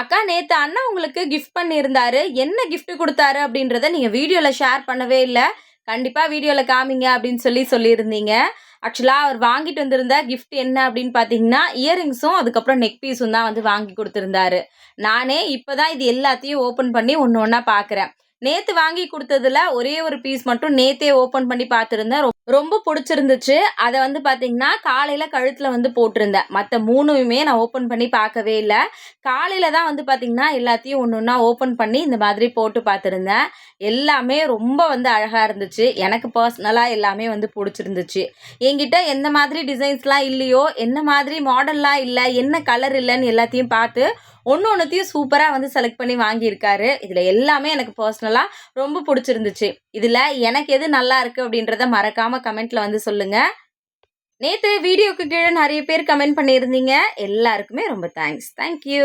அக்கா நேற்று அண்ணா உங்களுக்கு கிஃப்ட் பண்ணியிருந்தாரு. என்ன கிஃப்ட் கொடுத்தாரு அப்படின்றத நீங்கள் வீடியோவில் ஷேர் பண்ணவே இல்லை. கண்டிப்பாக வீடியோவில் காமிங்க அப்படின்னு சொல்லி சொல்லியிருந்தீங்க. ஆக்சுவலாக அவர் வாங்கிட்டு வந்திருந்த கிஃப்ட் என்ன அப்படின்னு பார்த்தீங்கன்னா இயரிங்ஸும் அதுக்கப்புறம் நெக் பீஸும் தான் வந்து வாங்கி கொடுத்துருந்தாரு. நானே இப்போ தான் இது எல்லாத்தையும் ஓப்பன் பண்ணி ஒன்று ஒன்றா பார்க்குறேன் நேற்று வாங்கி கொடுத்ததுல ஒரே ஒரு பீஸ் மட்டும் நேத்தே ஓப்பன் பண்ணி பார்த்துருந்தேன். ரொம்ப பிடிச்சிருந்துச்சு. அதை வந்து பார்த்தீங்கன்னா காலையில் கழுத்தில் வந்து போட்டிருந்தேன். மற்ற மூணுமே நான் ஓப்பன் பண்ணி பார்க்கவே இல்லை. காலையில் தான் வந்து பார்த்திங்கன்னா எல்லாத்தையும் ஒன்று ஒன்றா ஓப்பன் பண்ணி இந்த மாதிரி போட்டு பார்த்துருந்தேன். எல்லாமே ரொம்ப வந்து அழகாக இருந்துச்சு. எனக்கு பர்சனலாக எல்லாமே வந்து பிடிச்சிருந்துச்சு. என்கிட்ட எந்த மாதிரி டிசைன்ஸ்லாம் இல்லையோ என்ன மாதிரி மாடல்லாம் இல்லை என்ன கலர் இல்லைன்னு எல்லாத்தையும் பார்த்து ஒன்று ஒன்றுத்தையும் சூப்பராக வந்து செலக்ட் பண்ணி வாங்கியிருக்காரு. இதில் எல்லாமே எனக்கு பர்சனலாக ரொம்ப பிடிச்சிருந்துச்சு. இதில் எனக்கு எது நல்லா இருக்குது அப்படின்றத மறக்காமல் கமெண்ட்டில் வந்து சொல்லுங்கள் நேற்று வீடியோக்கு கீழே நிறைய பேர் கமெண்ட் பண்ணியிருந்தீங்க. எல்லாருக்குமே ரொம்ப தேங்க்ஸ் தேங்க்யூ